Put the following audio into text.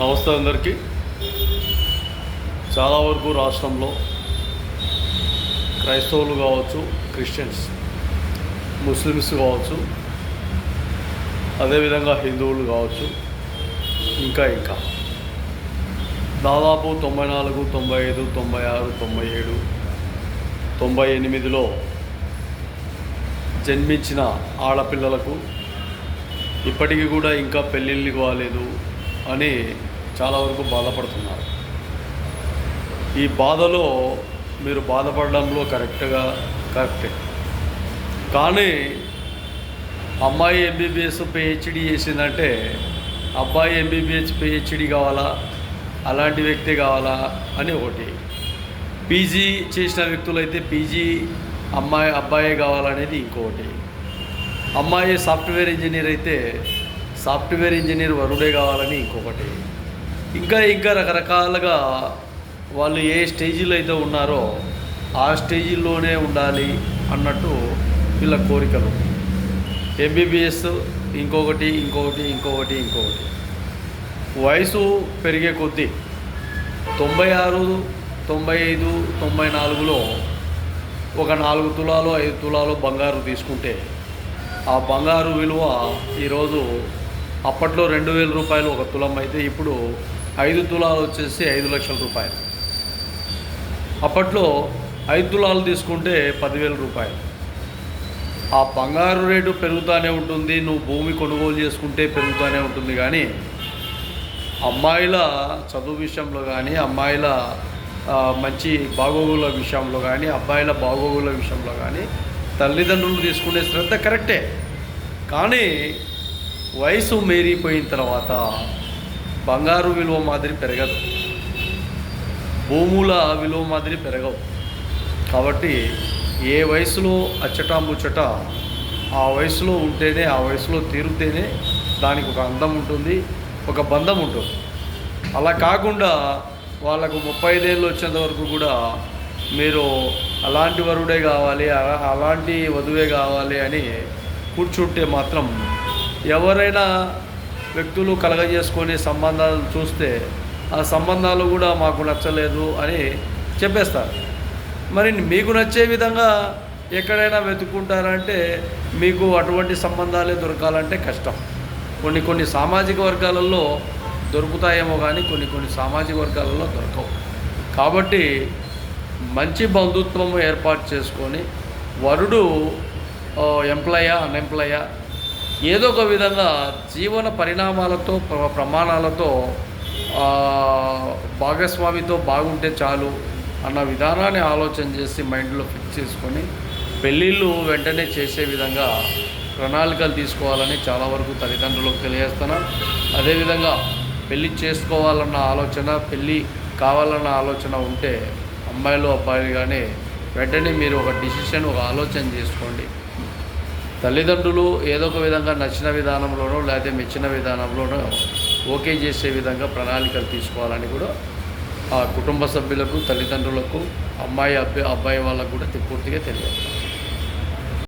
నమస్తే అందరికీ. చాలా వరకు రాష్ట్రంలో క్రైస్తవులు కావచ్చు క్రిస్టియన్స్ ముస్లిమ్స్ కావచ్చు అదేవిధంగా హిందువులు కావచ్చు ఇంకా ఇంకా. దాదాపు తొంభై నాలుగు తొంభై ఐదు తొంభై ఆరు తొంభై ఏడు తొంభై ఎనిమిదిలో జన్మించిన ఆడపిల్లలకు ఇప్పటికీ కూడా ఇంకా పెళ్ళిళ్ళు కాలేదు. అని చాలా వరకు బాధపడుతున్నారు. ఈ బాధలో మీరు బాధపడడంలో కరెక్ట్గా కరెక్టే. కానీ అమ్మాయి ఎంబీబీఎస్ పిహెచ్డి చేసిందంటే అబ్బాయి ఎంబీబీఎస్ పిహెచ్డి కావాలా అలాంటి వ్యక్తి కావాలా అని ఒకటి. పీజీ చేసిన వ్యక్తులైతే పీజీ అమ్మాయి అబ్బాయే కావాలనేది ఇంకొకటి. అమ్మాయి సాఫ్ట్వేర్ ఇంజనీర్ అయితే సాఫ్ట్వేర్ ఇంజనీర్ వరుడే కావాలని ఇంకొకటి. ఇంకా ఇంకా రకరకాలుగా వాళ్ళు ఏ స్టేజీలో అయితే ఉన్నారో ఆ స్టేజీల్లోనే ఉండాలి అన్నట్టు వీళ్ళ కోరికలు. ఎంబీబీఎస్ ఇంకొకటి ఇంకొకటి ఇంకొకటి ఇంకొకటి. వయసు పెరిగే కొద్దీ తొంభై ఆరు తొంభై ఐదు తొంభై నాలుగులో ఒక నాలుగు తులాలు ఐదు తులాలు బంగారు తీసుకుంటే ఆ బంగారు విలువ ఈరోజు అప్పట్లో రెండు వేల రూపాయలు ఒక తులం అయితే ఇప్పుడు ఐదు తులాలు వచ్చేసి ఐదు లక్షల రూపాయలు. అప్పట్లో ఐదు తులాలు తీసుకుంటే పదివేల రూపాయలు. ఆ బంగారు రేటు పెరుగుతూనే ఉంటుంది నువ్వు భూమి కొనుగోలు చేసుకుంటే పెరుగుతూనే ఉంటుంది కానీ అమ్మాయిల చదువు విషయంలో కానీ అమ్మాయిల మంచి బాగోగుల విషయంలో కానీ అబ్బాయిల బాగోగుల విషయంలో కానీ తల్లిదండ్రులు తీసుకునే శ్రద్ధ కరెక్టే. కానీ వయసు మేరిపోయిన తర్వాత బంగారు విలువ మాదిరి పెరగదు. భూముల విలువ మాదిరి పెరగవు. కాబట్టి ఏ వయసులో అచ్చట ముచ్చట ఆ వయసులో ఉంటేనే ఆ వయసులో తీరుతేనే దానికి ఒక అందం ఉంటుంది ఒక బంధం ఉంటుంది. అలా కాకుండా వాళ్ళకు ముప్పై ఐదేళ్ళు వచ్చేంత వరకు కూడా మీరు అలాంటి వరుడే కావాలి అలా- అలాంటి వధువే కావాలి అని కూర్చుంటే మాత్రం ఎవరైనా వ్యక్తులు కలగజేసుకొని సంబంధాలు చూస్తే ఆ సంబంధాలు కూడా మాకు నచ్చలేదు అని చెప్పేస్తారు. మరి మీకు నచ్చే విధంగా ఎక్కడైనా వెతుక్కుంటారంటే మీకు అటువంటి సంబంధాలే దొరకాలంటే కష్టం. కొన్ని కొన్ని సామాజిక వర్గాలలో దొరుకుతాయేమో కానీ కొన్ని కొన్ని సామాజిక వర్గాలలో దొరకవు. కాబట్టి మంచి బంధుత్వము ఏర్పాటు చేసుకొని వరుడు ఎంప్లాయా అన్ఎంప్లాయా ఏదో ఒక విధంగా జీవన పరిణామాలతో ప్ర- ప్రమాణాలతో భాగస్వామితో బాగుంటే చాలు అన్న విధానాన్ని ఆలోచన చేసి మైండ్లో ఫిక్స్ చేసుకొని పెళ్ళిళ్ళు వెంటనే చేసే విధంగా ప్రణాళికలు తీసుకోవాలని చాలా వరకు తల్లిదండ్రులకు తెలియజేస్తున్నాను అదేవిధంగా పెళ్ళి చేసుకోవాలన్న ఆలోచన పెళ్ళి కావాలన్న ఆలోచన ఉంటే అమ్మాయిలు అబ్బాయిలు కానీ వెంటనే మీరు ఒక డిసిషన్ ఒక ఆలోచన చేసుకోండి. తల్లిదండ్రులు ఏదో ఒక విధంగా నచ్చిన విధానంలోనో లేకపోతే మెచ్చిన విధానంలోనో ఓకే చేసే విధంగా ప్రణాళికలు తీసుకోవాలని కూడా ఆ కుటుంబ సభ్యులకు తల్లిదండ్రులకు అమ్మాయి అబ్బాయి అబ్బాయి వాళ్ళకు కూడా పూర్తిగా తెలియదు.